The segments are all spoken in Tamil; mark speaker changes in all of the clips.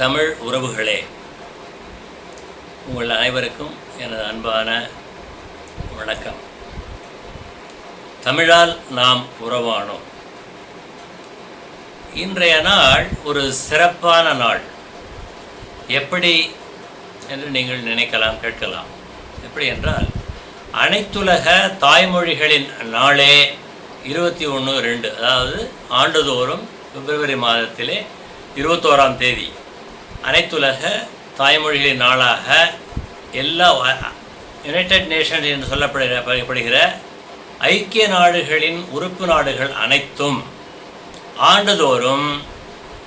Speaker 1: தமிழ் உறவுகளே உங்கள் அனைவருக்கும் எனது அன்பான வணக்கம். தமிழால் நாம் உறவானோம். இன்றைய நாள் ஒரு சிறப்பான நாள். எப்படி என்று நீங்கள் நினைக்கலாம் கேட்கலாம். எப்படி என்றால் அனைத்துலக தாய்மொழிகளின் நாளே இருபத்தி ஒன்று ரெண்டு அதாவது ஆண்டுதோறும் பிப்ரவரி மாதத்திலே இருபத்தோராம் தேதி. அனைத்துலக தாய்மொழிகளின் நாளாக எல்லா யுனைடெட் நேஷன்ஸ் என்று சொல்லப்படுகிற ஐக்கிய நாடுகளின் உறுப்பு நாடுகள் அனைத்தும் ஆண்டுதோறும்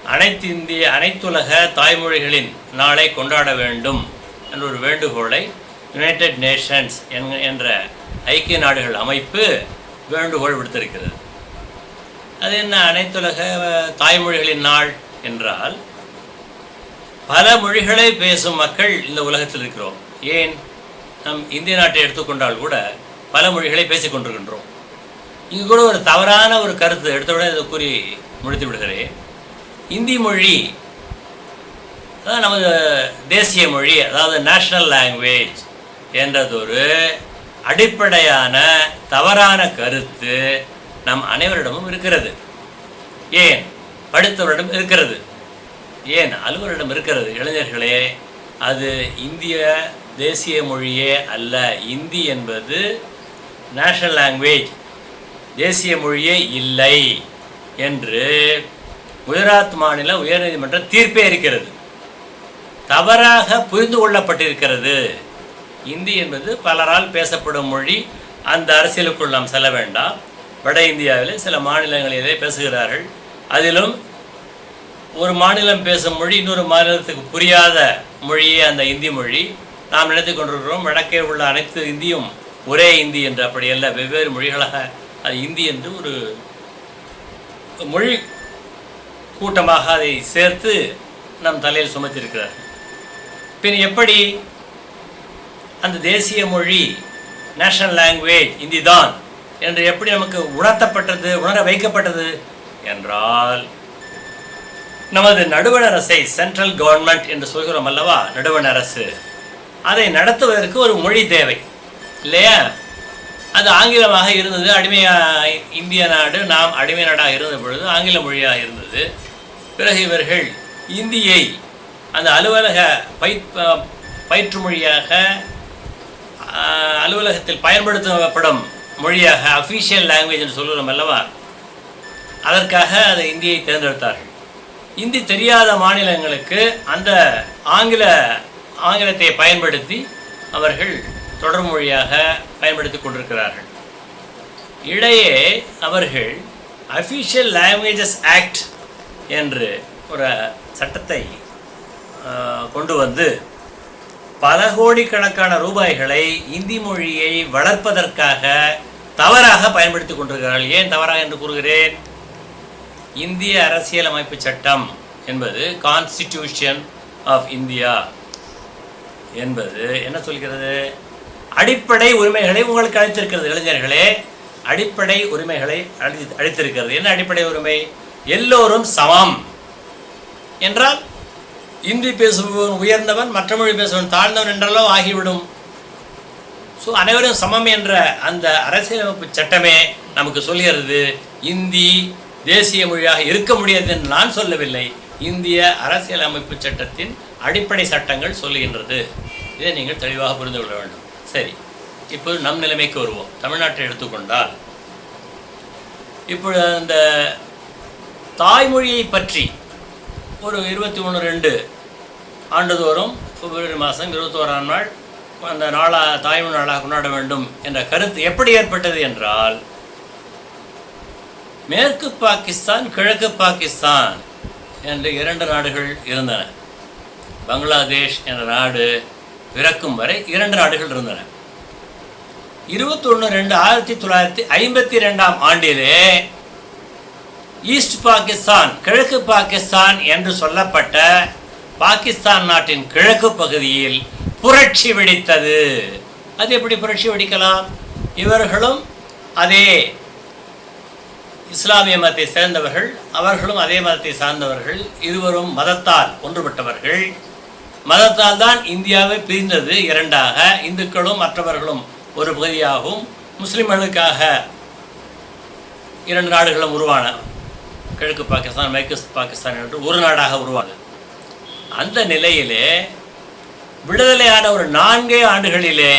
Speaker 1: அனைத்து இந்திய அனைத்துலக தாய்மொழிகளின் நாளை கொண்டாட வேண்டும் என்ற ஒரு வேண்டுகோளை யுனைடெட் நேஷன்ஸ் என்ற ஐக்கிய நாடுகள் அமைப்பு வேண்டுகோள் விடுத்திருக்கிறது. அது என்ன? அனைத்துலக தாய்மொழிகளின் நாள் என்றால் பல மொழிகளை பேசும் மக்கள் இந்த உலகத்தில் இருக்கிறோம். ஏன்? நம் இந்திய நாட்டை எடுத்துக்கொண்டால் கூட பல மொழிகளை பேசிக்கொண்டிருக்கின்றோம் இங்கு கூட ஒரு தவறான ஒரு கருத்து எடுத்தவுடன் இதை கூறி முடித்து விடுகிறேன். இந்தி மொழி அதான் நமது தேசிய மொழி அதாவது நேஷ்னல் லாங்குவேஜ் என்றதொரு அடிப்படையான தவறான கருத்து நம் அனைவரிடமும் இருக்கிறது. ஏன்? படித்தவரிடம் இருக்கிறது. ஏன் அலுவலரிடம் இருக்கிறது? இளைஞர்களே அது இந்திய தேசிய மொழியே அல்ல. இந்தி என்பது நேஷனல் லாங்குவேஜ் தேசிய மொழியே இல்லை என்று குஜராத் மாநில உயர்நீதிமன்ற தீர்ப்பே இருக்கிறது. தவறாக புரிந்து கொள்ளப்பட்டிருக்கிறது. இந்தி என்பது பலரால் பேசப்படும் மொழி. அந்த அரசியலுக்குள் நாம் செல்ல வேண்டாம். வட இந்தியாவிலே சில மாநிலங்களிலே பேசுகிறார்கள். அதிலும் ஒரு மாநிலம் பேசும் மொழி இன்னொரு மாநிலத்துக்கு புரியாத மொழியே அந்த இந்தி மொழி. நாம் நினைத்து கொண்டிருக்கிறோம் வடக்கே உள்ள அனைத்து இந்தியும் ஒரே இந்தி என்று அப்படியல்ல வெவ்வேறு மொழிகளாக அது இந்தி என்று ஒரு மொழி கூட்டமாக அதை சேர்த்து நம் தலையில் சுமத்திருக்கிறார். பின் எப்படி அந்த தேசிய மொழி நேஷனல் லாங்குவேஜ் இந்தி தான் என்று எப்படி நமக்கு உணர்த்தப்பட்டது உணர வைக்கப்பட்டது என்றால் நமது நடுவண் அரசை சென்ட்ரல் கவர்மெண்ட் என்று சொல்கிறோம் அல்லவா? நடுவண் அரசு அதை நடத்துவதற்கு ஒரு மொழி தேவை. இல்லையா? அது ஆங்கிலமாக இருந்தது. அடிமையா இந்திய நாடு நாம் அடிமை நாடாக இருந்த பொழுது ஆங்கில மொழியாக இருந்தது. பிறகு இவர்கள் இந்தியை அந்த அலுவலக பயிற் பயிற்று மொழியாக அலுவலகத்தில் பயன்படுத்தப்படும் மொழியாக அஃபீஷியல் லாங்குவேஜ் என்று சொல்கிறோம் அல்லவா? அதற்காக அதை இந்தியை தேர்ந்தெடுத்தார்கள். இந்தி தெரியாத மாநிலங்களுக்கு அந்த ஆங்கில ஆங்கிலத்தை பயன்படுத்தி அவர்கள் தொடர் மொழியாக பயன்படுத்தி கொண்டிருக்கிறார்கள். இடையே அவர்கள் அஃபிஷியல் லாங்குவேஜஸ் ஆக்ட் என்று ஒரு சட்டத்தை கொண்டு வந்து பல கோடிக்கணக்கான ரூபாய்களை இந்தி மொழியை வளர்ப்பதற்காக தவறாக பயன்படுத்தி கொண்டிருக்கிறார்கள். ஏன் தவறாக என்று கூறுகிறேன்? இந்திய அரசியலமைப்பு சட்டம் என்பது கான்ஸ்டிடியூஷன் ஆஃப் இந்தியா என்பது என்ன சொல்கிறது? அடிப்படை உரிமைகளை உங்களுக்கு அளித்திருக்கிறது இளைஞர்களே. அடிப்படை உரிமைகளை அளி அளித்திருக்கிறது. என்ன அடிப்படை உரிமை? எல்லோரும் சமம். என்றால் இந்தி பேசுபவன் உயர்ந்தவன் மற்ற மொழி பேசுபவன் தாழ்ந்தவன் என்றாலும் ஆகிவிடும். ஸோ அனைவரும் சமம் என்ற அந்த அரசியலமைப்பு சட்டமே நமக்கு சொல்கிறது இந்தி தேசிய மொழியாக இருக்க முடியாது என்று நான் சொல்லவில்லை. இந்திய அரசியலமைப்பு சட்டத்தின் அடிப்படை சட்டங்கள் சொல்லுகின்றது. இதை நீங்கள் தெளிவாக புரிந்து கொள்ள வேண்டும். சரி இப்போது நம் நிலைமைக்கு வருவோம். தமிழ்நாட்டை எடுத்துக்கொண்டால் இப்பொழுது அந்த தாய்மொழியை பற்றி ஒரு இருபத்தி ஒன்று ரெண்டு ஆண்டுதோறும் பிப்ரவரி மாதம் இருபத்தோராம் நாள் அந்த நாளா தாய்மொழி நாளாக கொண்டாட வேண்டும் என்ற கருத்து எப்படி ஏற்பட்டது என்றால் மேற்கு பாகிஸ்தான் கிழக்கு பாகிஸ்தான் என்று இரண்டு நாடுகள் இருந்தன. பங்களாதேஷ் என்ற நாடு பிறக்கும் வரை இரண்டு நாடுகள் இருந்தன. இருபத்தொன்று ரெண்டு ஆயிரத்தி தொள்ளாயிரத்தி ஐம்பத்தி ரெண்டாம் ஆண்டிலே ஈஸ்ட் பாகிஸ்தான் கிழக்கு பாகிஸ்தான் என்று சொல்லப்பட்ட பாகிஸ்தான் நாட்டின் கிழக்கு பகுதியில் புரட்சி வெடித்தது. அது எப்படி புரட்சி வெடிக்கலாம்? இவர்களும் அதே இஸ்லாமிய மதத்தை சேர்ந்தவர்கள் அவர்களும் அதே மதத்தை சார்ந்தவர்கள் இருவரும் மதத்தால் ஒன்றுபட்டவர்கள். மதத்தால் தான் இந்தியாவை பிரிந்தது இரண்டாக இந்துக்களும் மற்றவர்களும் ஒரு பகுதியாகவும் முஸ்லிம்களுக்காக இரண்டு நாடுகளும் உருவான கிழக்கு பாகிஸ்தான் மேற்கு பாகிஸ்தான் என்று ஒரு நாடாக உருவானது. அந்த நிலையிலே விடுதலையான ஒரு நான்கே ஆண்டுகளிலே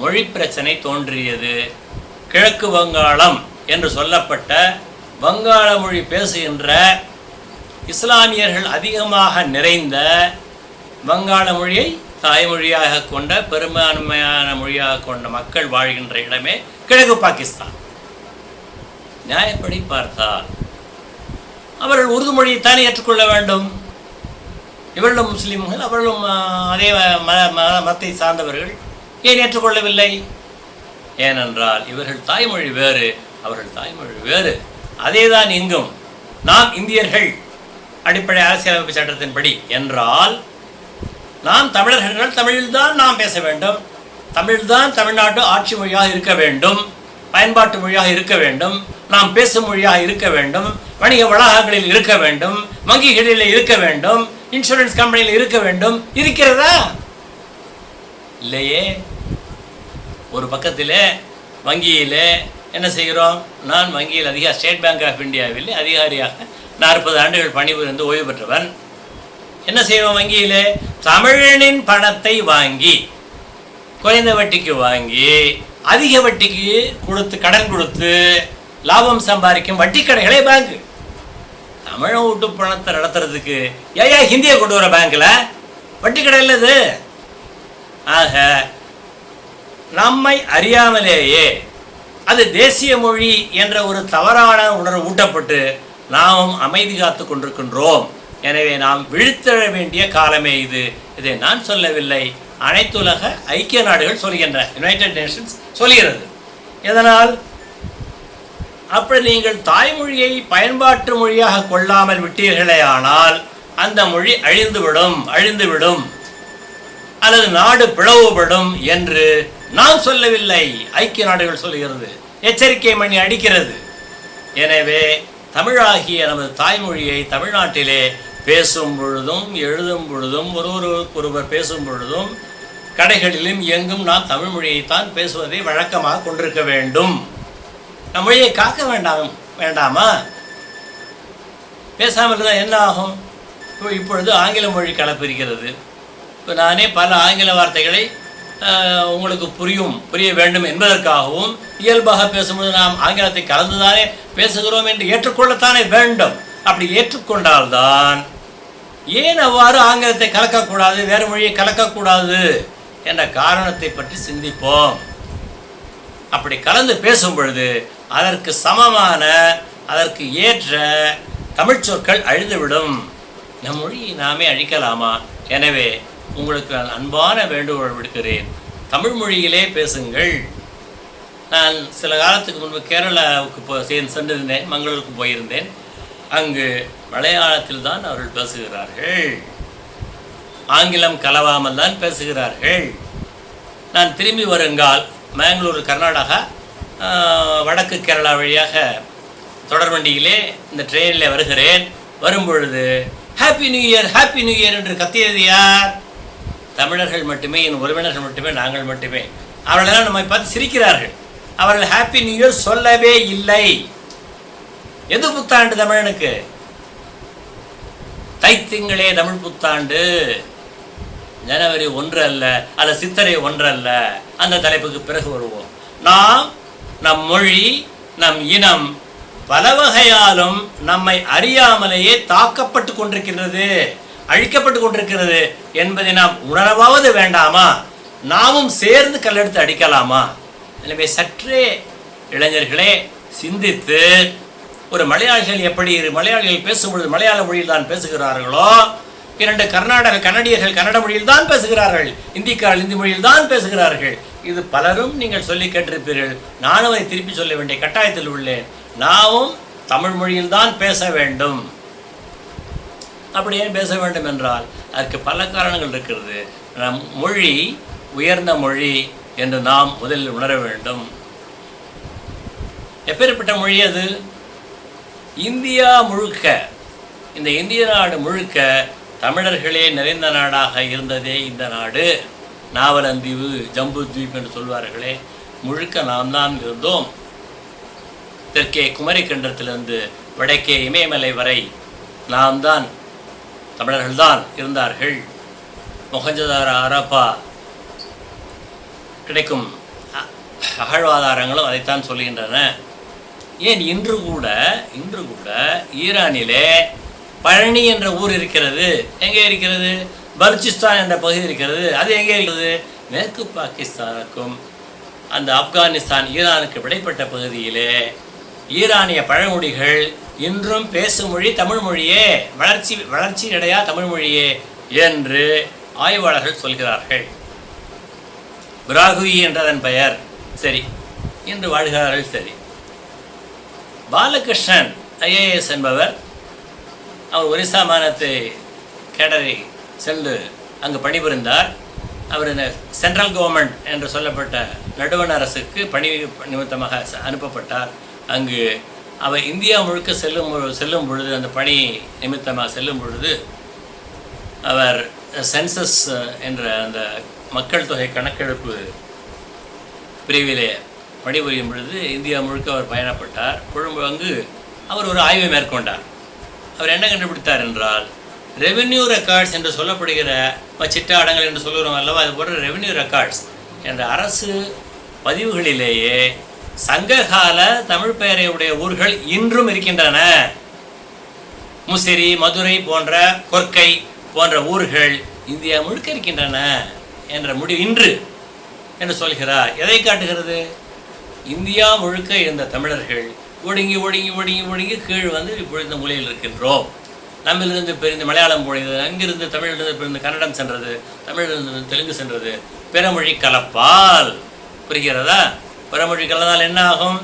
Speaker 1: மொழி பிரச்சனை தோன்றியது. கிழக்கு வங்காளம் என்று சொல்லப்பட்ட வங்காள மொழி பேசுகின்ற இஸ்லாமியர்கள் அதிகமாக நிறைந்த வங்காள மொழியை தாய்மொழியாக கொண்ட பெரும்பான்மையான மொழியாக கொண்ட மக்கள் வாழ்கின்ற இடமே கிழக்கு பாகிஸ்தான். நியாயப்படி பார்த்தால் அவர்கள் உருது மொழியைத்தானே ஏற்றுக்கொள்ள வேண்டும்? இவர்களும் முஸ்லீம்கள் அவர்களும் அதே மத மத- மதத்தை சார்ந்தவர்கள் ஏன் ஏற்றுக்கொள்ளவில்லை? ஏனென்றால் இவர்கள் தாய்மொழி வேறு அவர்கள் தாய்மொழி வேறு. அதேதான் இங்கும் நாம் இந்தியர்கள் அடிப்படை அரசியலமைப்பு சட்டத்தின்படி என்றால் நாம் தமிழர்கள் தமிழில்தான் நாம் பேச வேண்டும். தமிழ்தான் தமிழ்நாட்டு ஆட்சி மொழியாக இருக்க வேண்டும். பயன்பாட்டு மொழியாக இருக்க வேண்டும். நாம் பேசும் மொழியாக இருக்க வேண்டும். வணிக வளாகங்களில் இருக்க வேண்டும். வங்கிகளில் இருக்க வேண்டும். இன்சூரன்ஸ் கம்பெனியில் இருக்க வேண்டும். இருக்கிறதா? இல்லையே. ஒரு பக்கத்திலே வங்கியிலே என்ன செய்கிறோம்? நான் வங்கியில் அதிகா ஸ்டேட் பேங்க் ஆஃப் இந்தியாவில் அதிகாரியாக நாற்பது ஆண்டுகள் பணிபுரிந்து ஓய்வு பெற்றவன். என்ன செய்வோம் வங்கியிலே? தமிழனின் பணத்தை வாங்கி குறைந்த வட்டிக்கு வாங்கி அதிக வட்டிக்கு கொடுத்து கடன் கொடுத்து லாபம் சம்பாதிக்கும் வட்டி கடைகளே பேங்க் தமிழ வீட்டு பணத்தை நடத்துறதுக்கு ஏயா ஹிந்தியை கொண்டு வர பேங்க்ல வட்டி கடை இல்லை இது. ஆக நம்மை அறியாமலேயே அது தேசிய மொழி என்ற ஒரு தவறான உணர்வு ஊட்டப்பட்டு நாமும் அமைதி காத்து கொண்டிருக்கின்றோம். எனவே நாம் விழித்தெழ வேண்டிய காலமே இது. இதை நான் சொல்லவில்லை. அனைத்துலக ஐக்கிய நாடுகள் சொல்கின்ற யுனைடெட் நேஷன்ஸ் சொல்கிறது. எதனால் அப்படி நீங்கள் தாய்மொழியை பயன்பாட்டு மொழியாக கொள்ளாமல் விட்டீர்களே ஆனால் அந்த மொழி அழிந்துவிடும் அழிந்துவிடும். அல்லது நாடு பிளவுபடும் என்று நான் சொல்லவில்லை. ஐக்கிய நாடுகள் சொல்கிறது எச்சரிக்கை மணி அடிக்கிறது. எனவே தமிழாகிய நமது தாய்மொழியை தமிழ்நாட்டிலே பேசும் பொழுதும் எழுதும் பொழுதும் ஒருவருக்கு ஒருவர் பேசும் பொழுதும் கடைகளிலும் எங்கும் நாம் தமிழ் மொழியைத்தான் பேசுவதை வழக்கமாக கொண்டிருக்க வேண்டும். நம் மொழியை காக்க வேண்டாம் வேண்டாமா? பேசாமல் இருந்தால் என்ன ஆகும்? இப்போ இப்பொழுது ஆங்கில மொழி கலப்பிருக்கிறது இப்போ நானே பல ஆங்கில வார்த்தைகளை உங்களுக்கு புரியும் புரிய வேண்டும் என்பதற்காகவும் இயல்பாக பேசும்போது நாம் ஆங்கிலத்தை கலந்துதானே பேசுகிறோம் என்று ஏற்றுக்கொள்ளத்தானே வேண்டும். அப்படி ஏற்றுக்கொண்டால்தான் ஏன் அவ்வாறு ஆங்கிலத்தை கலக்கக்கூடாது வேறு மொழியை கலக்கக்கூடாது என்ற காரணத்தை பற்றி சிந்திப்போம். அப்படி கலந்து பேசும் பொழுது அதற்கு சமமான அதற்கு ஏற்ற தமிழ்ச்சொற்கள் அழிந்துவிடும். நம் மொழியை நாமே அழிக்கலாமா? எனவே உங்களுக்கு நான் அன்பான வேண்டுகோள் விடுக்கிறேன். தமிழ் மொழியிலே பேசுங்கள். நான் சில காலத்துக்கு முன்பு கேரளாவுக்கு போ சென்றிருந்தேன் மங்களூருக்கு போயிருந்தேன். அங்கு மலையாளத்தில் தான் அவர்கள் பேசுகிறார்கள். ஆங்கிலம் கலவாமல் தான் பேசுகிறார்கள். நான் திரும்பி வருங்கால் மேங்களூர் கர்நாடகா வடக்கு கேரளா வழியாக தொடர்வண்டியிலே இந்த ட்ரெயினில் வருகிறேன். வரும்பொழுது happy new year happy new year என்று கத்தியது யார்? தமிழர்கள் மட்டுமே என் உறவினர்கள் மட்டுமே நாங்கள் மட்டுமே. அவர்களெல்லாம் நம்மை பார்த்து சிரிக்கிறார்கள். அவர்கள் ஹாப்பி நியூ இயர் சொல்லவே இல்லை. எது புத்தாண்டு தமிழனுக்கு? தைத்திங்களே தமிழ் புத்தாண்டு. ஜனவரி ஒன்று அல்ல அல்ல சித்தரை ஒன்று அல்ல. அந்த தலைப்புக்கு பிறகு வருவோம். நாம் நம் மொழி நம் இனம் பல வகையாலும் நம்மை அறியாமலேயே தாக்கப்பட்டு கொண்டிருக்கின்றது. அழிக்கப்பட்டு கொண்டிருக்கிறது என்பதை நாம் உணரவாவது வேண்டாமா? நாமும் சேர்ந்து கல்லெடுத்து அடிக்கலாமா? எனவே சற்றே இளைஞர்களே சிந்தித்து ஒரு மலையாளிகள் எப்படி இரு மலையாளிகள் பேசும்பொழுது மலையாள மொழியில் தான் பேசுகிறார்களோ? இரண்டு கர்நாடக கன்னடியர்கள் கன்னட மொழியில் தான் பேசுகிறார்கள். இந்திக்காரர்கள் இந்தி மொழியில் தான் பேசுகிறார்கள். இது பலரும் நீங்கள் சொல்லி கேட்டிருப்பீர்கள். நானும் அதை திருப்பி சொல்ல வேண்டிய கட்டாயத்தில் உள்ளேன். நாமும் தமிழ் மொழியில் தான் பேச வேண்டும். அப்படி ஏன் பேச வேண்டும் என்றால் அதற்கு பல காரணங்கள் இருக்கிறது. நம் மொழி உயர்ந்த மொழி என்று நாம் முதலில் உணர வேண்டும். எப்பேற்பட்ட மொழி அது? இந்தியா முழுக்க இந்த இந்திய நாடு முழுக்க தமிழர்களே நிறைந்த நாடாக இருந்ததே இந்த நாடு. நாவலந்தீவு ஜம்பு தீப் என்று சொல்வார்களே முழுக்க நாம் தான் இருந்தோம். தெற்கே குமரிக்கண்டத்திலிருந்து வடக்கே இமயமலை வரை நாம் தான் தமிழர்கள்தான் இருந்தார்கள். மொஹஞ்சதார அரப்பா கிடைக்கும் அ- அகழ்வாதாரங்களும் அதைத்தான் சொல்கின்றன ஏன் இன்று கூட இன்று கூட ஈரானிலே பழனி என்ற ஊர் இருக்கிறது. எங்கே இருக்கிறது? பலுச்சிஸ்தான் என்ற பகுதி இருக்கிறது. அது எங்கே இருக்கிறது? மேற்கு பாகிஸ்தானுக்கும் அந்த ஆப்கானிஸ்தான் ஈரானுக்கு விடைப்பட்ட பகுதியிலே ஈரானிய பழங்குடிகள் இன்றும் பேசும் மொழி தமிழ் மொழியே வளர்ச்சி வளர்ச்சி அடையா தமிழ் மொழியே என்று ஆய்வாளர்கள் சொல்கிறார்கள். பிராகுயி என்றதன் பெயர். சரி இன்று வாழ்கிறார்கள் சரி. பாலகிருஷ்ணன் ஐஏஎஸ் என்பவர் அவர் ஒரிசா மாநிலத்தை கேடரை சென்று அங்கு பணிபுரிந்தார். அவர் இந்த சென்ட்ரல் கவர்மெண்ட் என்று சொல்லப்பட்ட நடுவண் அரசுக்கு பணி நிமித்தமாக அனுப்பப்பட்டார். அங்கு அவர் இந்தியா முழுக்க செல்லும் செல்லும் பொழுது அந்த பணி நிமித்தமாக செல்லும் பொழுது அவர் சென்சஸ் என்ற அந்த மக்கள் தொகை கணக்கெடுப்பு பிரிவிலே பணிபுரியும் பொழுது இந்தியா முழுக்க அவர் பயணப்பட்டார். கொழும்பு அங்கு அவர் ஒரு ஆய்வை மேற்கொண்டார். அவர் என்ன கண்டுபிடித்தார் என்றால் ரெவென்யூ ரெக்கார்ட்ஸ் என்று சொல்லப்படுகிற சிட்டாடங்கள் என்று சொல்லுகிறோம் அல்லவா அது போன்ற ரெவென்யூ ரெக்கார்ட்ஸ் என்ற அரசு பதிவுகளிலேயே சங்ககால தமிழ் பெயரையுடைய ஊர்கள் இன்றும் இருக்கின்றன. முசிறி மதுரை போன்ற கொற்கை போன்ற ஊர்கள் இந்தியா முழுக்க இருக்கின்றன என்ற முடிவு இன்று என்று சொல்கிறார். எதை காட்டுகிறது? இந்தியா முழுக்க இருந்த தமிழர்கள் ஒடுங்கி ஒடுங்கி ஒடுங்கி ஒடுங்கி கீழ் வந்து இப்பொழுது இந்த மூலையில் இருக்கின்றோம். நம்மிலிருந்து பிரிந்து மலையாளம் பொழிந்தது அங்கிருந்து தமிழிலிருந்து பிரிந்து கன்னடம் சென்றது தமிழிலிருந்து தெலுங்கு சென்றது பிறமொழி கலப்பால். புரிகிறதா? பிறமொழி கலந்தால் என்ன ஆகும்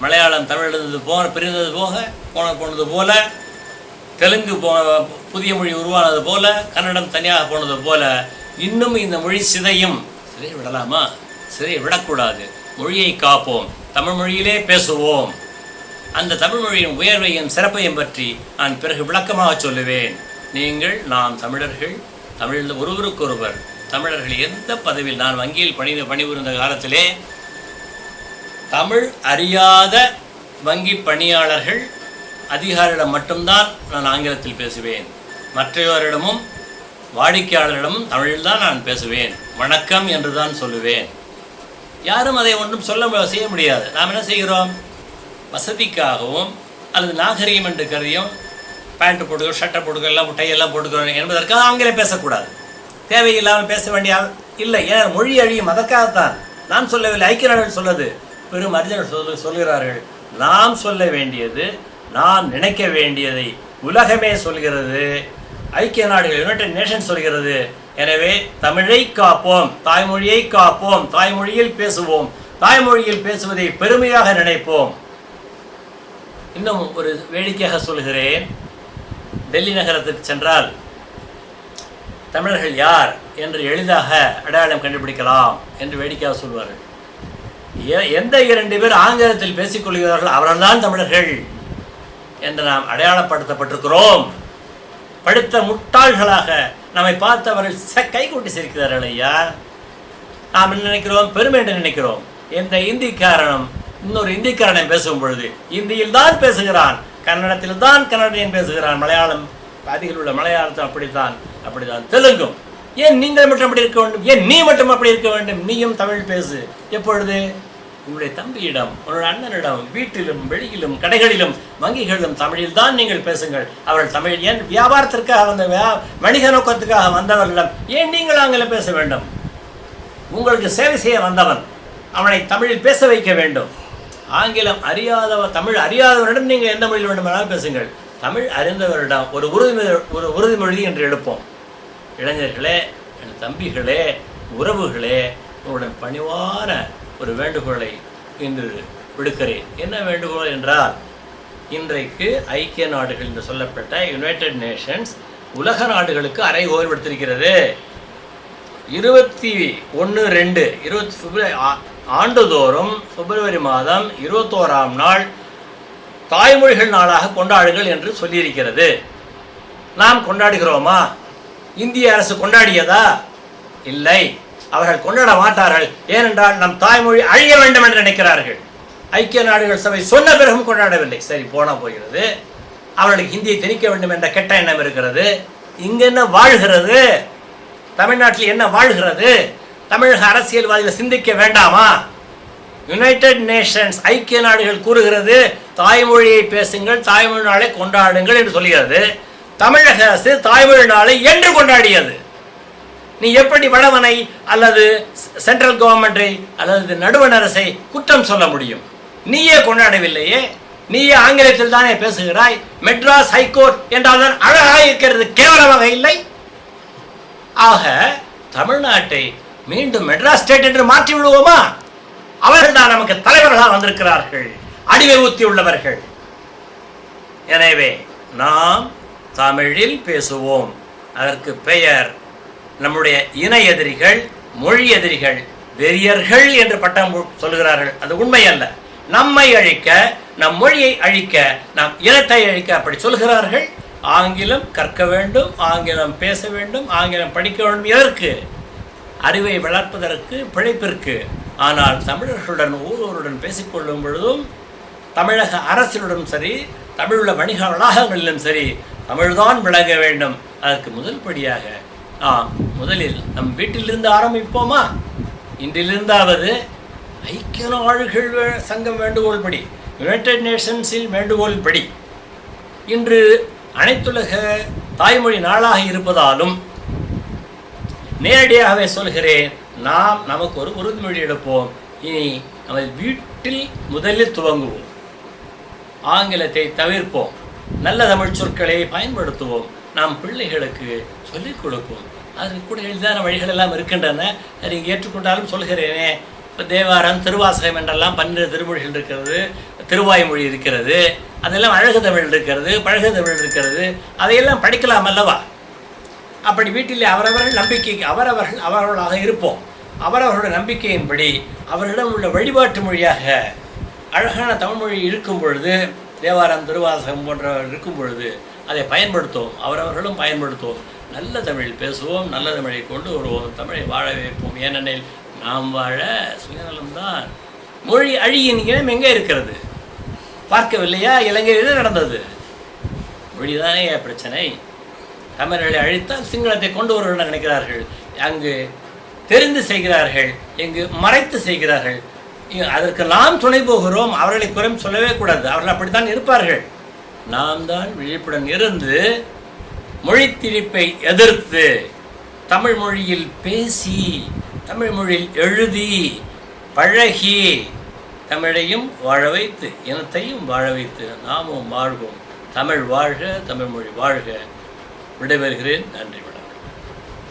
Speaker 1: மலையாளம் தமிழிலிருந்து போன பிரிந்தது போக போன போனது போல தெலுங்கு போ புதிய மொழி உருவானது போல கன்னடம் தனியாக போனது போல இன்னும் இந்த மொழி சிதையும் சிதைய விடலாமா? சிதைய விடக்கூடாது. மொழியை காப்போம். தமிழ் மொழியிலே பேசுவோம். அந்த தமிழ் மொழியின் உயர்வையும் சிறப்பையும் பற்றி நான் பிறகு விளக்கமாக சொல்லுவேன். நீங்கள் நாம் தமிழர்கள் தமிழில் ஒருவருக்கொருவர் தமிழர்கள் எந்த பதவியில் நான் வங்கியில் பணி பணிபுரிந்த காலத்திலே தமிழ் அறியாத வங்கி பணியாளர்கள் அதிகாரிடம் மட்டும்தான் நான் ஆங்கிலத்தில் பேசுவேன். மற்றையோரிடமும் வாடிக்கையாளரிடமும் தமிழில்தான் நான் பேசுவேன். வணக்கம் என்று தான் சொல்லுவேன். யாரும் அதை ஒன்றும் சொல்ல மு- செய்ய முடியாது. நாம் என்ன செய்கிறோம்? வசதிக்காகவும் அல்லது நாகரிகம் என்று கருதியும் பேண்ட் போட்டுக்கிறோம் ஷர்ட்டை போட்டுக்கிறோம் எல்லாம் டையெல்லாம் போட்டுக்கிறோம் என்பதற்காக ஆங்கிலம் பேசக்கூடாது. தேவையில்லாமல் பேச வேண்டிய இல்லை. ஏன்னா மொழி அழியும். அதற்காகத்தான். நான் சொல்லவில்லை ஐக்கிய நாடுகள் சொல்லது பெரும் அறிஞர்கள் சொல் சொல்கிறார்கள் நாம் சொல்ல வேண்டியது நாம் நினைக்க வேண்டியதை உலகமே சொல்கிறது. ஐக்கிய நாடுகள் யுனைடெட் நேஷன் சொல்கிறது. எனவே தமிழை காப்போம் தாய்மொழியை காப்போம் தாய்மொழியில் பேசுவோம் தாய்மொழியில் பேசுவதை பெருமையாக நினைப்போம். இன்னும் ஒரு வேடிக்கையாக சொல்கிறேன் டெல்லி நகரத்துக்கு சென்றால் தமிழர்கள் யார் என்று எளிதாக அடையாளம் கண்டுபிடிக்கலாம் என்று வேடிக்கையாக சொல்வார்கள். எந்த இரண்டு பேர் ஆங்கிலத்தில் பேசிக்கொள்கிறார்கள் அவர்கள்தான் தமிழர்கள் என்று நாம் அடையாளப்படுத்தப்பட்டிருக்கிறோம். படித்த முட்டாள்களாக நம்மை பார்த்தவர்கள் ச கை கூட்டி சிரிக்கிறார்கள் ஐயா. நாம் என்ன நினைக்கிறோம்? பெருமை என்று நினைக்கிறோம். இந்த இந்திக்காரனும் இன்னொரு இந்திக்காரனை பேசும் பொழுது இந்தியில் தான் பேசுகிறான் கன்னடத்தில் தான் கன்னடியன் பேசுகிறான் மலையாளம் அதிகள் உள்ள மலையாளத்தில் அப்படித்தான் அப்படித்தான் தெலுங்கும். ஏன் நீங்கள் மட்டும் அப்படி இருக்க வேண்டும்? ஏன் நீ மட்டும் அப்படி இருக்க வேண்டும்? நீயும் தமிழ் பேசு. எப்பொழுது? உங்களுடைய தம்பியிடம் உங்களுடைய அண்ணனிடம் வீட்டிலும் வெளியிலும் கடைகளிலும் வங்கிகளிலும் தமிழில் தான் நீங்கள் பேசுங்கள். அவர்கள் தமிழ் ஏன் வியாபாரத்திற்காக வந்த வியா- வணிக நோக்கத்துக்காக வந்தவர்களிடம் ஏன் நீங்கள் ஆங்கிலம் பேச வேண்டும்? உங்களுக்கு சேவை செய்ய வந்தவன் அவனை தமிழில் பேச வைக்க வேண்டும். ஆங்கிலம் அறியாதவன் தமிழ் அறியாதவரிடம் நீங்கள் எந்த மொழியில் வேண்டுமானாலும் பேசுங்கள். தமிழ் அறிந்தவரிடம் ஒரு உறுதிமொழி ஒரு உறுதிமொழி என்று எடுப்போம். இளைஞர்களே என் தம்பிகளே உறவுகளே உங்களுடன் பணிவான ஒரு வேண்டுகோளை இன்று விடுக்கிறேன். என்ன வேண்டுகோள் என்றால் இன்றைக்கு ஐக்கிய நாடுகள் என்று சொல்லப்பட்ட யுனைடெட் நேஷன்ஸ் உலக நாடுகளுக்கு அறை விடுத்திருக்கிறது இருபத்தி ஒன்று ரெண்டு இருபத்தி பிப்ரவரி ஆண்டுதோறும் பிப்ரவரி மாதம் இருபத்தோராம் நாள் தாய்மொழிகள் நாளாக கொண்டாடுங்கள் என்று சொல்லியிருக்கிறது. நாம் கொண்டாடுகிறோமா? இந்திய அரசு கொண்டாடியதா? இல்லை. அவர்கள் கொண்டாட மாட்டார்கள். ஏனென்றால் நம் தாய்மொழி அழிய வேண்டும் என்று நினைக்கிறார்கள். ஐக்கிய நாடுகள் சபை சொன்ன பிறகும் கொண்டாடவில்லை. சரி போனால் போகிறது. அவர்களுக்கு ஹிந்தியை திணிக்க வேண்டும் என்ற கெட்ட எண்ணம் இருக்கிறது. இங்கே என்ன வாழ்கிறது? தமிழ்நாட்டில் என்ன வாழ்கிறது? தமிழக அரசியல்வாதிகள் சிந்திக்க வேண்டாமா? யுனைடெட் நேஷன்ஸ் ஐக்கிய நாடுகள் கூறுகிறது தாய்மொழியை பேசுங்கள் தாய்மொழி நாளை கொண்டாடுங்கள் என்று சொல்கிறது. தமிழக அரசு தாய்மொழி நாளை என்று கொண்டாடியது. நீ எப்படி வடவனை அல்லது சென்ட்ரல் கவர்மெண்டை அல்லது நடுவண் அரசை குற்றம் சொல்ல முடியும்? நீயே கொண்டாடவில்லையே. நீயே ஆங்கிலத்தில் தானே பேசுகிறாய். மெட்ராஸ் ஹைகோர்ட் என்றால் தான் அழகாக இருக்கிறது கேவலமாக இல்லை. ஆக தமிழ்நாட்டை மீண்டும் மெட்ராஸ் ஸ்டேட் என்று மாற்றி விடுவோமா? அவர்கள் தான் நமக்கு தலைவர்களாக வந்திருக்கிறார்கள். அடிவை ஊத்தி உள்ளவர்கள். எனவே நாம் தமிழில் பேசுவோம். அதற்கு பெயர் நம்முடைய இன எதிரிகள் மொழி எதிரிகள் வெறியர்கள் என்று பட்டம் சொல்கிறார்கள் அது உண்மை அல்ல. நம்மை அழிக்க நம் மொழியை அழிக்க நம் இனத்தை அழிக்க அப்படி சொல்கிறார்கள் ஆங்கிலம் கற்க வேண்டும் ஆங்கிலம் பேச வேண்டும் ஆங்கிலம் படிக்க வேண்டும் எதற்கு? அறிவை வளர்ப்பதற்கு பிழைப்பிற்கு. ஆனால் தமிழர்களுடன் ஊரோருடன் பேசிக்கொள்ளும் பொழுதும் தமிழக அரசினுடன் சரி தமிழுள்ள வணிக வளாகங்களிலும் சரி தமிழ்தான் விளங்க வேண்டும். அதற்கு முதல் படியாக முதலில் நம் வீட்டிலிருந்து ஆரம்பிப்போமா? இன்றிலிருந்தாவது ஐக்கிய நாடுகள் வே- சங்கம் வேண்டுகோள் படி யுனைடெட் நேஷன்ஸில் வேண்டுகோள் படி இன்று அனைத்துலக தாய்மொழி நாளாக இருப்பதாலும் நேரடியாகவே சொல்கிறேன் நாம் நமக்கு ஒரு உறுதிமொழி எடுப்போம். இனி நமது வீட்டில் முதலில் துவங்குவோம். ஆங்கிலத்தை தவிர்ப்போம். நல்ல தமிழ் சொற்களை பயன்படுத்துவோம். நாம் பிள்ளைகளுக்கு சொல்லிக் கொடுப்போம். அதற்கு கூட எளிதான வழிகள் எல்லாம் இருக்கின்றன. அதை நீங்கள் ஏற்றுக்கொண்டாலும் சொல்கிறேனே. இப்போ தேவாரம் திருவாசகம் என்றெல்லாம் பன்னிரு திருமொழிகள் இருக்கிறது. திருவாய்மொழி இருக்கிறது. அதெல்லாம் அழகு தமிழ் இருக்கிறது பழகு தமிழ் இருக்கிறது. அதையெல்லாம் படிக்கலாம் அல்லவா? அப்படி வீட்டிலே அவரவர்கள் நம்பிக்கைக்கு அவரவர்கள் அவர்களாக இருப்போம். அவரவர்களுடைய நம்பிக்கையின்படி அவர்களிடம் உள்ள வழிபாட்டு மொழியாக அழகான தமிழ்மொழி இருக்கும் பொழுது தேவாரம் திருவாசகம் போன்ற இருக்கும் பொழுது அதை பயன்படுத்துவோம். அவரவர்களும் பயன்படுத்துவோம். நல்ல தமிழ் பேசுவோம் நல்ல தமிழை கொண்டு வருவோம் தமிழை வாழ வைப்போம். ஏனெனில் நாம் வாழ சுயநலம்தான் மொழி அழியின் இனம் எங்கே இருக்கிறது? பார்க்கவில்லையா? இலங்கையில் நடந்தது? மொழிதானே பிரச்சனை. தமிழர்களை அழித்தால் சிங்களத்தை கொண்டு வருவர்கள் நினைக்கிறார்கள். அங்கு தெரிந்து செய்கிறார்கள் இங்கு மறைத்து செய்கிறார்கள். அதற்கு நாம் துணை போகிறோம். அவர்களை குறையும் சொல்லவே கூடாது. அவர்கள் அப்படித்தான் இருப்பார்கள். நாம் தான் விழிப்புடன் இருந்து மொழி திணிப்பை எதிர்த்து தமிழ் மொழியில் பேசி தமிழ் மொழியில் எழுதி பழகி தமிழையும் வாழ வைத்து இனத்தையும் வாழ வைத்து நாமும் வாழ்வோம். தமிழ் வாழ்க தமிழ் மொழி வாழ்க. விடைபெறுகிறேன். நன்றி